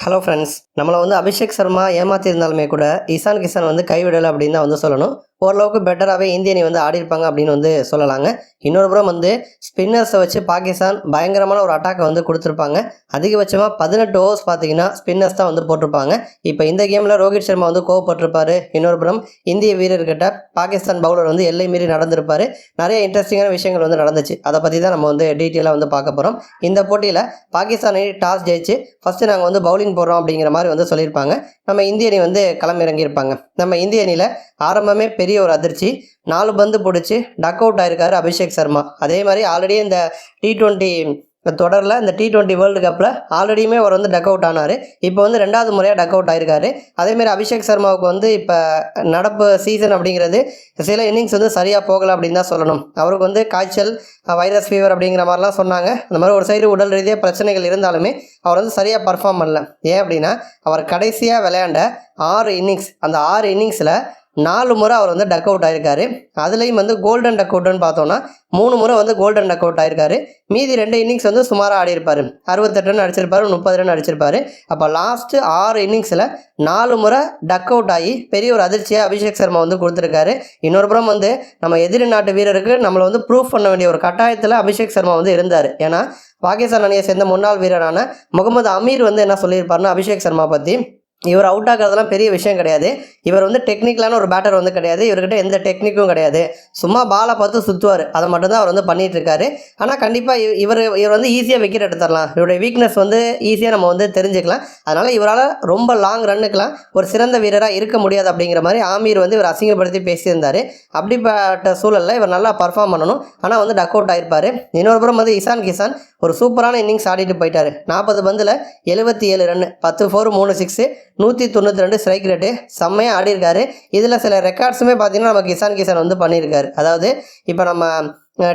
Hello friends நம்மளை வந்து அபிஷேக் சர்மா ஏமாத்திருந்தாலுமே கூட இசான் கிசான் வந்து கைவிடலை அப்படின்னு தான் வந்து சொல்லணும். ஓரளவுக்கு பெட்டராகவே இந்திய அணி வந்து ஆடிருப்பாங்க அப்படின்னு வந்து சொல்லலாங்க. இன்னொரு புறம் வந்து ஸ்பின்னர்ஸை வச்சு பாகிஸ்தான் பயங்கரமான ஒரு அட்டாக்கை வந்து கொடுத்துருப்பாங்க. அதிகபட்சமாக பதினெட்டு ஓவர்ஸ் பார்த்தீங்கன்னா ஸ்பின்னர்ஸ் தான் வந்து போட்டிருப்பாங்க. இப்போ இந்த கேமில் ரோஹித் சர்மா வந்து கோவப்பட்டிருப்பாரு. இன்னொரு புறம் இந்திய வீரர்கிட்ட பாகிஸ்தான் பவுலர் வந்து எல்லை மீறி நடந்திருப்பார். நிறைய இன்ட்ரெஸ்டிங்கான விஷயங்கள் வந்து நடந்துச்சு. அதை பற்றி தான் நம்ம வந்து டீட்டெயிலாக வந்து பார்க்க போகிறோம் இந்த போட்டியில் பாகிஸ்தான் டாஸ் ஜெயிச்சு ஃபஸ்ட்டு நாங்கள் வந்து பவுலிங் போடுறோம் அப்படிங்கிற மாதிரி வந்து சொல்லியிருப்பாங்க. நம்ம இந்திய அணி வந்து களமிறங்கியிருப்பாங்க. நம்ம இந்திய அணியில் ஆரம்பமே பெரிய ஒரு அதிர்ச்சி. நாலு பந்து பிடிச்சி டக் அவுட் ஆயிருக்காரு அபிஷேக் சர்மா. அதே மாதிரி ஆல்ரெடி இந்த டி டுவெண்ட்டி தொடரில் இந்த டி டுவெண்ட்டி வேர்ல்டு கப்பில் ஆல்ரெடியுமே அவர் வந்து டக் அவுட் ஆனார். இப்போ வந்து ரெண்டாவது முறையாக டக் அவுட் ஆயிருக்காரு. அதேமாரி அபிஷேக் சர்மாவுக்கு வந்து இப்போ நடப்பு சீசன் அப்படிங்கிறது சில இன்னிங்ஸ் வந்து சரியாக போகலை அப்படின்னு தான் சொல்லணும். அவருக்கு வந்து காய்ச்சல் வைரஸ் ஃபீவர் அப்படிங்கிற மாதிரிலாம் சொன்னாங்க. அந்த மாதிரி ஒரு சைடு உடல் ரீதியாக பிரச்சனைகள் இருந்தாலுமே அவர் வந்து சரியாக பர்ஃபார்ம் பண்ணல. ஏன் அப்படின்னா அவர் கடைசியாக விளையாண்ட ஆறு இன்னிங்ஸ் அந்த ஆறு இன்னிங்ஸில் நாலு முறை அவர் வந்து டக் அவுட் ஆயிருக்காரு. அதுலேயும் வந்து கோல்டன் டக் அவுட்னு பார்த்தோன்னா மூணு முறை வந்து கோல்டன் டக் அவுட் ஆயிருக்காரு. மீதி ரெண்டு இன்னிங்ஸ் வந்து சுமாராக ஆடி இருப்பார் அறுபத்தெட்டு ரன் அடிச்சிருப்பாரு முப்பது ரன் அடிச்சிருப்பாரு. அப்போ லாஸ்ட்டு ஆறு இன்னிங்ஸில் நாலு முறை டக் அவுட் ஆகி பெரிய ஒரு அதிர்ச்சியாக அபிஷேக் சர்மா வந்து கொடுத்துருக்காரு. இன்னொரு புறம் வந்து நம்ம எதிரி நாட்டு வீரருக்கு நம்மளை வந்து ப்ரூஃப் பண்ண வேண்டிய ஒரு கட்டாயத்தில் அபிஷேக் சர்மா வந்து இருந்தார். ஏன்னா பாகிஸ்தான் அணியை சேர்ந்த முன்னாள் வீரரான முகமது அமீர் வந்து என்ன சொல்லியிருப்பாருன்னா அபிஷேக் சர்மா பற்றி இவர் அவுட் ஆகிறதுலாம் பெரிய விஷயம் கிடையாது. இவர் வந்து டெக்னிக்கலான ஒரு பேட்டர் வந்து கிடையாது. இவர்கிட்ட எந்த டெக்னிக்கும் கிடையாது. சும்மா பாலை பார்த்து சுற்றுவார் அதை மட்டும்தான் அவர் வந்து பண்ணிகிட்டு இருக்காரு. ஆனால் கண்டிப்பாக இவர் இவர் வந்து ஈஸியாக விக்கெட் எடுத்துடலாம். இவருடைய வீக்னஸ் வந்து ஈஸியாக நம்ம வந்து தெரிஞ்சுக்கலாம். அதனால் இவரால் ரொம்ப லாங் ரன்னுக்கெலாம் ஒரு சிறந்த வீரராக இருக்க முடியாது அப்படிங்கிற மாதிரி ஆமீர் வந்து இவர் அசிங்கப்படுத்தி பேசியிருந்தார். அப்படிப்பட்ட சூழலில் இவர் நல்லா பர்ஃபார்ம் பண்ணணும். ஆனால் வந்து டக் அவுட் ஆயிருப்பார். இன்னொரு புறம் வந்து இசான் கிசான் ஒரு சூப்பரான இன்னிங்ஸ் ஆடிட்டு போயிட்டார். நாற்பது பந்தில் எழுபத்தி ஏழு ரன் பத்து ஃபோர் மூணு சிக்ஸு நூற்றி தொண்ணூற்றி ரெண்டு ஸ்ட்ரைக் ரேட்டு செம்மையாக ஆடிருக்காரு இதில் சில ரெக்கார்ட்ஸுமே பார்த்தீங்கன்னா நம்ம கிசான் கிசான் வந்து பண்ணியிருக்காரு. அதாவது இப்போ நம்ம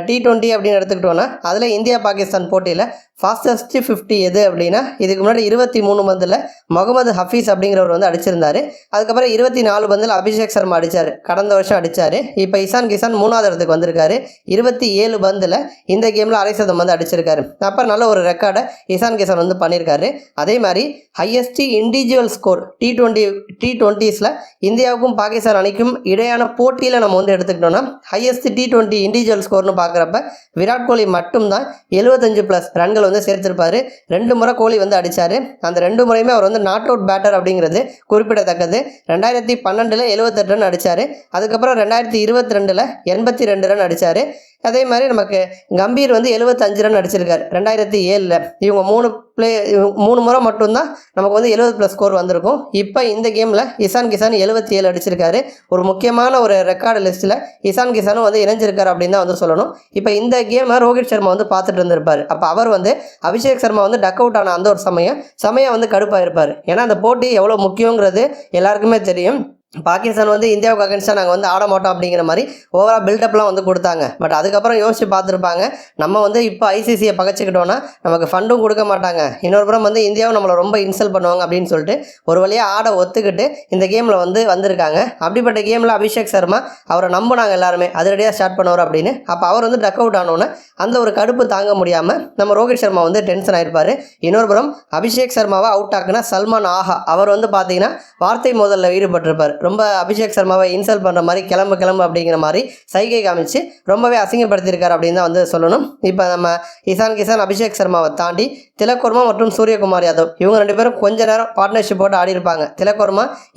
டி டுவெண்ட்டி அப்படின்னு எடுத்துக்கிட்டோன்னா அதில் இந்தியா பாகிஸ்தான் போட்டியில் ஃபாஸ்டஸ்ட் ஃபிஃப்டி எது அப்படின்னா இதுக்கு முன்னாடி இருபத்தி மூணு பந்தில் முகமது ஹஃபீஸ் அப்படிங்கிறவர் வந்து அடிச்சிருந்தார். அதுக்கப்புறம் இருபத்தி நாலு பந்தில் அபிஷேக் சர்மா அடித்தார் கடந்த வருஷம் அடித்தார் இப்போ இசான் கிசான் மூணாவது இடத்துக்கு வந்திருக்காரு. இருபத்தி ஏழு பந்தில் இந்த கேமில் அரை சதம் வந்து அடிச்சிருக்காரு. அப்புறம் நல்ல ஒரு ரெக்கார்டை இசான் கிசான் வந்து பண்ணியிருக்காரு அதே மாதிரி highest individual score T twenty T டுவெண்ட்டீஸில் இந்தியாவுக்கும் பாகிஸ்தான் அணிக்கும் இடையான போட்டியில் நம்ம வந்து எடுத்துக்கிட்டோம்னா ஹையஸ்ட் டி டுவெண்ட்டி இண்டிவிஜுவல் ஸ்கோர்னு பார்க்குறப்ப விராட் கோலி மட்டும்தான் எழுபத்தஞ்சு ப்ளஸ் ரன்கள் வந்து சேர்த்திருப்பார். ரெண்டு முறை கோலி வந்து அடித்தார் அந்த ரெண்டு முறையுமே அவர் வந்து நாட் அவுட் பேட்டர் அப்படிங்கிறது குறிப்பிடத்தக்கது. ரெண்டாயிரத்தி பன்னெண்டில் எழுபத்தெட்டு ரன் அடித்தார் அதுக்கப்புறம் ரெண்டாயிரத்தி இருபத்தி ரெண்டில் எண்பத்தி ரெண்டு ரன் அடித்தார் அதே மாதிரி நமக்கு கம்பீர் வந்து எழுபத்தஞ்சு ரன் அடிச்சிருக்காரு ரெண்டாயிரத்தி ஏழில். இவங்க மூணு ப்ளே மூணு முறை மட்டும்தான் நமக்கு வந்து எழுபது ப்ளஸ் ஸ்கோர் வந்திருக்கும். இப்போ இந்த கேமில் இசான் கிசான் எழுபத்தி ஏழு அடிச்சிருக்காரு. ஒரு முக்கியமான ஒரு ரெக்கார்டு லிஸ்ட்டில் இசான் கிசானும் வந்து இணைஞ்சிருக்காரு அப்படின்னு தான் வந்து சொல்லணும். இப்போ இந்த கேமை ரோஹித் சர்மா வந்து பார்த்துட்டு இருந்திருப்பார். அப்போ அவர் வந்து அபிஷேக் சர்மா வந்து டக் அவுட் ஆன அந்த ஒரு சமயம் சமயம் வந்து கடுப்பாக இருப்பார் ஏன்னா அந்த போட்டி எவ்வளோ முக்கியங்கிறது எல்லாருக்குமே தெரியும். பாகிஸ்தான் வந்து இந்தியாவுக்கு அகேன்ஸ்டாக நாங்கள் வந்து ஆட மாட்டோம் அப்படிங்கிற மாதிரி ஓவரால் பில்டப்லாம் வந்து கொடுத்தாங்க. பட் அதுக்கப்புறம் யோசிச்சு பார்த்துருப்பாங்க. நம்ம வந்து இப்போ ஐசிசியை பகச்சிக்கிட்டோன்னா நமக்கு ஃபண்டும் கொடுக்க மாட்டாங்க. இன்னொரு புறம் வந்து இந்தியாவும் நம்மளை ரொம்ப இன்சல்ட் பண்ணுவாங்க அப்படின்னு சொல்லிட்டு ஒரு வழியாக ஆட ஒத்துக்கிட்டு இந்த கேமில் வந்து வந்திருக்காங்க. அப்படிப்பட்ட கேமில் அபிஷேக் சர்மா அவரை நம்பினாங்க எல்லாருமே. அதிரடியாக ஸ்டார்ட் பண்ணுவார் அப்படின்னு. அப்போ அவர் வந்து டக் அவுட் ஆனோன்னே அந்த ஒரு கடுப்பு தாங்க முடியாமல் நம்ம ரோஹித் சர்மா வந்து டென்ஷன் ஆயிருப்பார். இன்னொரு புறம் அபிஷேக் சர்மாவை அவுட் ஆக்குனா சல்மான் ஆஹா. அவர் வந்து பார்த்தீங்கன்னா வார்த்தை மோதலில் ஈடுபட்டிருப்பார். ரொம்ப அபிஷேக் சர்மாவை இன்சல்ட் பண்ணுற மாதிரி கிளம்பு கிளம்பு அப்படிங்கிற மாதிரி சைகை காமிச்சு ரொம்பவே அசிங்கப்படுத்தியிருக்காரு அப்படின்னு தான் வந்து சொல்லணும். இப்போ நம்ம இசான் கிசான் அபிஷேக் சர்மாவை தாண்டி திலக்குர்மா மற்றும் சூரியகுமார் யாதவ் இவங்க ரெண்டு பேரும் கொஞ்ச நேரம் பார்ட்னர்ஷிப் போட்டு ஆடி இருப்பாங்க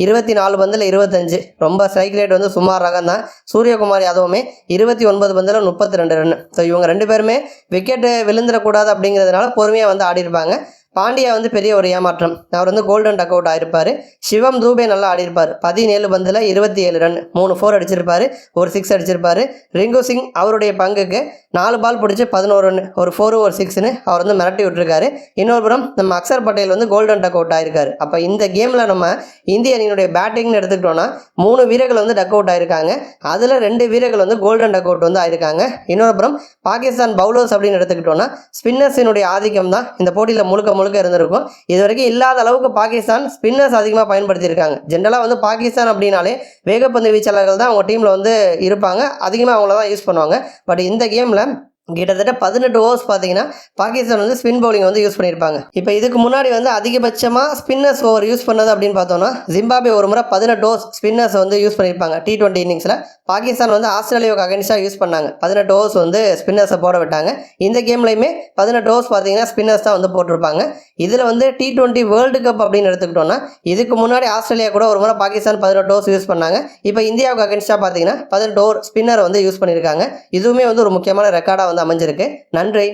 இருபத்தி நாலு பந்தில் இருபத்தஞ்சு ரொம்ப ஸ்ட்ரைக் ரேட் வந்து சுமார் ரகம் தான் சூரியகுமார் யாதவுமே இருபத்தி ஒன்பது பந்தில் முப்பத்தி ரெண்டு ரன் ஸோ இவங்க ரெண்டு பேருமே விக்கெட்டு விழுந்துடக்கூடாது அப்படிங்கிறதுனால பொறுமையாக வந்து ஆடிருப்பாங்க பாண்டியா வந்து பெரிய ஒரு ஏமாற்றம். அவர் வந்து கோல்டன் டக் அவுட் ஆயிருப்பார். சிவம் தூபே நல்லா ஆடிருப்பார் பதினேழு பந்தில் இருபத்தி ஏழு ரன் மூணு ஃபோர் அடிச்சிருப்பார் ஒரு சிக்ஸ் அடிச்சிருப்பார். ரிங்கு சிங் அவருடைய பங்குக்கு நாலு பால் பிடிச்சி பதினோரு ரன் ஒரு ஃபோர் ஒரு சிக்ஸ்னு அவர் வந்து மிரட்டி விட்டுருக்காரு. இன்னொரு புறம் நம்ம அக்சர் பட்டேல் வந்து கோல்டன் டக் அவுட் ஆயிருக்காரு. அப்போ இந்த கேமில் நம்ம இந்திய அணியினுடைய பேட்டிங்னு எடுத்துக்கிட்டோம்னா மூணு வீரர்கள் வந்து டக் அவுட் ஆயிருக்காங்க. அதில் ரெண்டு வீரர்கள் வந்து கோல்டன் டக் அவுட் வந்து ஆயிருக்காங்க. இன்னொரு புறம் பாகிஸ்தான் பவுலர்ஸ் அப்படின்னு எடுத்துக்கிட்டோம்னா ஸ்பின்னர்ஸினுடைய ஆதிக்கம் தான் இந்த போட்டியில் முழுக்க முழுக்க இருந்திருக்கும். இது வரைக்கும் இல்லாத அளவுக்கு பாகிஸ்தான் ஸ்பின்னர்ஸ் அதிகமாக பயன்படுத்தியிருக்காங்க. ஜென்ரலாக வந்து பாகிஸ்தான் அப்படின்னாலே வேகப்பந்து வீச்சாளர்கள் தான் அவங்க டீமில் வந்து இருப்பாங்க. அதிகமாக அவங்கள தான் யூஸ் பண்ணுவாங்க. பட் இந்த கேமில் கிட்டத்தட்ட பதினெட்டு ஓவர்ஸ் பார்த்தீங்கன்னா பாகிஸ்தான் வந்து ஸ்பின் பவுலிங் வந்து யூஸ் பண்ணியிருப்பாங்க. இப்போ இதுக்கு முன்னாடி வந்து அதிகபட்சமாக ஸ்பின்னர்ஸ் ஓவர் யூஸ் பண்ணது அப்படின்னு பார்த்தோம்னா ஜிம்பாபே ஒரு முறை பதினெட்டு ஓவர்ஸ் ஸ்பின்னர்ஸ் வந்து யூஸ் பண்ணியிருப்பாங்க. டி டுவெண்ட்டி இன்னிங்ஸில் பாகிஸ்தான் வந்து ஆஸ்திரேலியாவுக்கு அகென்ஸ்டாக யூஸ் பண்ணாங்க. பதினெட்டு ஓவர்ஸ் வந்து ஸ்பின்னர்ஸை போட விட்டாங்க. இந்த கேம்லையுமே பதினெட்டு ஓவர்ஸ் பார்த்தீங்கன்னா ஸ்பின்னர்ஸ் தான் வந்து போட்டிருப்பாங்க. இதில் வந்து டி டுவெண்ட்டி வேர்ல்டு கப் அப்படின்னு எடுத்துக்கிட்டோம்னா இதுக்கு முன்னாடி ஆஸ்திரேலியா கூட ஒரு முறை பாகிஸ்தான் பதினெட்டு ஓவர்ஸ் யூஸ் பண்ணாங்க. இப்போ இந்தியாவுக்கு அகேன்ஸ்டாக பார்த்தீங்கன்னா பதினெட்டு ஓவர் ஸ்பின்னர் வந்து யூஸ் பண்ணியிருக்காங்க. இதுவுமே வந்து ஒரு முக்கியமான ரெக்கார்டாக வந்து அமைஞ்சிருக்கு. நன்றி.